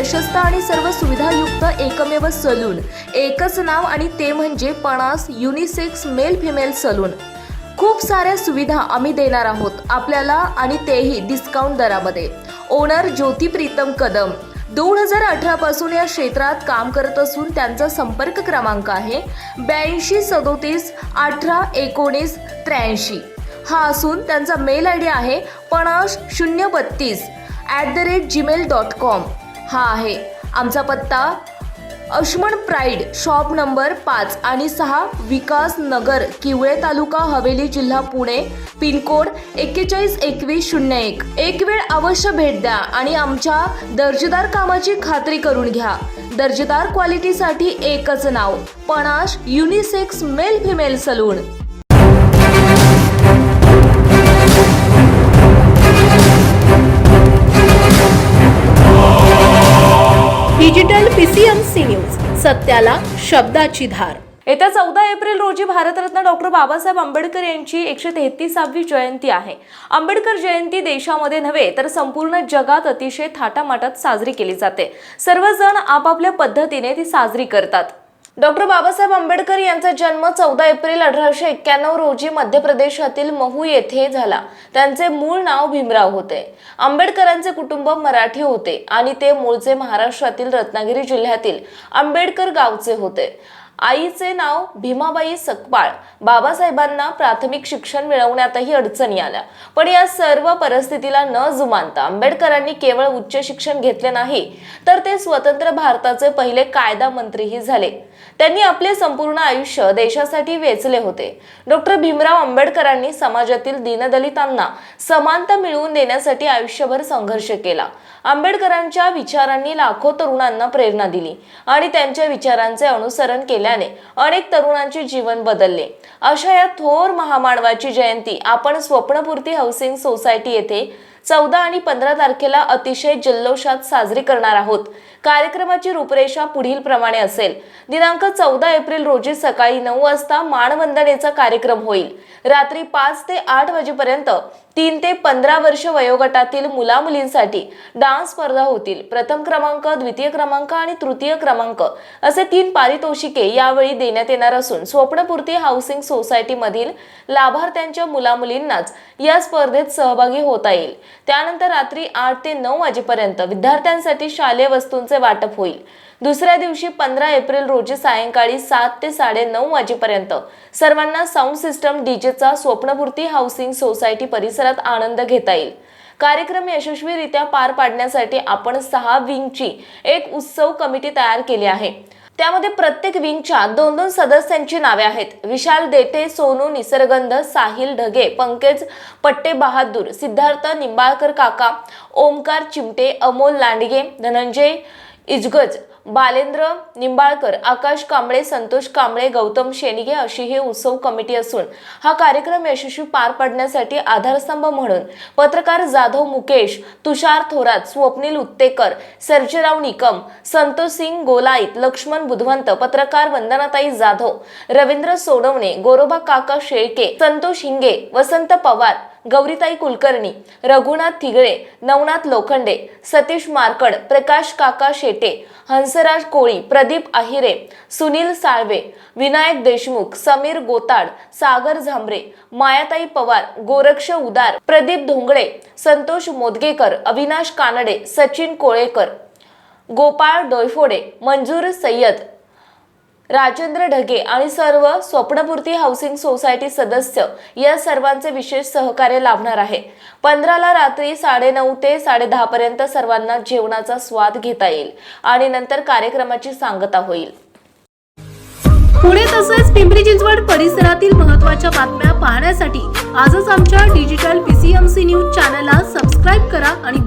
प्रशस्त आणि सर्व सुविधायुक्त एकमेव सलून. एकच नाव आणि ते म्हणजे Panas unisex male female salon. खूप साऱ्या सुविधा आम्ही देणार आहोत. आपल्याला आणि तेही डिस्काउंट दरामध्ये. ओनर ज्योती प्रीतम कदम. दोन हजार अठरापासून या क्षेत्रात काम करत असून त्यांचा संपर्क क्रमांक आहे ब्याऐंशी सदोतीस अठरा एकोणीस त्र्याऐंशी. हा असून त्यांचा मेल आय डी आहे पणास शून्य बत्तीस at the rate Gmail dot com हा आहे. आमचा पत्ता अश्मन प्राईड शॉप नंबर पाच आणि सहा विकास नगर किवळे तालुका हवेली जिल्हा पुणे पिनकोड एक्केचाळीस एकवीस शून्य एक. एक वेळ अवश्य भेट द्या आणि आमच्या दर्जेदार कामाची खात्री करून घ्या. दर्जेदार क्वालिटीसाठी एकच नाव Panash unisex male female salon. PCMC news सत्याला शब्दाची धार. येत्या चौदा एप्रिल रोजी भारतरत्न डॉक्टर बाबासाहेब आंबेडकर यांची एकशे तेहतीसावी जयंती आहे. आंबेडकर जयंती देशामध्ये नव्हे तर संपूर्ण जगात अतिशय थाटामाटात साजरी केली जाते. सर्वजण आपापल्या पद्धतीने ती साजरी करतात. डॉक्टर बाबासाहेब आंबेडकर यांचा जन्म चौदा एप्रिल अठराशे एक्क्याण्णव रोजी मध्य प्रदेशातील महू येथे झाला. त्यांचे मूळ नाव भीमराव होते. आंबेडकरांचे कुटुंब मराठी होते आणि ते मूळचे महाराष्ट्रातील रत्नागिरी जिल्ह्यातील आंबेडकर गावचे होते. आईचे नाव भीमाबाई सकपाळ बाबासाहेबांना प्राथमिक शिक्षण मिळवण्यातही अडचणी आल्या. पण या सर्व परिस्थितीला न जुमानता आंबेडकरांनी केवळ उच्च शिक्षण घेतले नाही तर ते स्वतंत्र भारताचे पहिले कायदा मंत्रीही झाले. त्यांनी आपले संपूर्ण आयुष्य देशासाठी वेचले होते. डॉक्टर भीमराव आंबेडकरांनी समाजातील दीनदलितांना समानता मिळवून देण्यासाठी आयुष्यभर संघर्ष केला. आंबेडकरांच्या विचारांनी लाखो तरुणांना प्रेरणा दिली आणि त्यांच्या विचारांचे अनुसरण केले केल्याने अनेक तरुणांचे जीवन बदलले. अशा या थोर महामानवाची जयंती आपण स्वप्नपूर्ती हाऊसिंग सोसायटी येथे चौदा आणि पंधरा तारखेला अतिशय जल्लोषात साजरी करणार आहोत. कार्यक्रमाची रूपरेषा पुढील प्रमाणे असेल. दिनांक चौदा एप्रिल रोजी सकाळी नऊ वाजता मानवंदनेचा कार्यक्रम होईल. रात्री पाच ते आठ वाजेपर्यंत तीन ते पंधरा वर्ष वयोगटातील मुला मुलींसाठी डान्स स्पर्धा होतील. प्रथम क्रमांक द्वितीय क्रमांक आणि तृतीय क्रमांक असे तीन पारितोषिके यावेळी देण्यात येणार असून स्वप्नपूर्ती हाऊसिंग सोसायटी मधील लाभार्थ्यांच्या मुला मुलींनाच या स्पर्धेत सहभागी होता येईल. त्यानंतर रात्री आठ ते नऊ वाजेपर्यंत विद्यार्थ्यांसाठी शालेय वस्तूंचे वाटप होईल. दुसऱ्या दिवशी पंधरा एप्रिल रोजी सायंकाळी सात ते साडे नऊ वाजेपर्यंत सर्वांना साऊंड सिस्टम डीजेचा स्वप्नपूर्ती हाऊसिंग सोसायटी परिसरात आनंद घेता येईल. कार्यक्रम यशस्वीरित्या पार पाडण्यासाठी आपण सहा विंगची एक उत्सव कमिटी तयार केली आहे. त्यामध्ये प्रत्येक विंगच्या दोन दोन सदस्यांची नावे आहेत. विशाल देठे सोनू निसर्गंध साहिल ढगे पंकज पट्टे बहादूर सिद्धार्थ निंबाळकर काका ओमकार चिमटे अमोल लांडगे धनंजय इजगज बालेंद्र निंबाळकर आकाश कांबळे संतोष कांबळे गौतम शेनिगे अशी ही उत्सव कमिटी असून हा कार्यक्रम यशस्वी पार पाडण्यासाठी आधारस्तंभ म्हणून पत्रकार जाधव मुकेश तुषार थोरात स्वप्नील उत्तेकर सर्जेराव निकम संतोष सिंग गोलाईत लक्ष्मण बुधवंत पत्रकार वंदनाताई जाधव रवींद्र सोडवणे गोरोबा काका शेळके संतोष हिंगे वसंत पवार गौरीताई कुलकर्णी रघुनाथ थिगळे नवनाथ लोखंडे सतीश मारकड प्रकाश काका शेटे हंसराज कोळी प्रदीप आहिरे सुनील साळवे विनायक देशमुख समीर गोताड सागर झांबरे मायाताई पवार गोरक्ष उदार प्रदीप धोंगडे संतोष मोदगेकर अविनाश कानडे सचिन कोळेकर गोपाळ डोयफोडे मंजूर सय्यद राजेंद्र ढगे आणि सर्व स्वप्नपूर्ती हाऊसिंग सोसायटी सदस्य या सर्वांचे विशेष सहकार्य लाभणार आहे. पंधराला रात्री साडेनऊ ते साडेदहापर्यंत पर्यंत सर्वांना जेवणाचा स्वाद घेता येईल आणि नंतर कार्यक्रमाची सांगता होईल. पुणे तसेच पिंपरी चिंचवड परिसरातील महत्त्वाच्या बातम्या पाहण्यासाठी आजच आमच्या डिजिटल पीसीएमसी न्यूज चॅनलला सबस्क्राईब करा आणि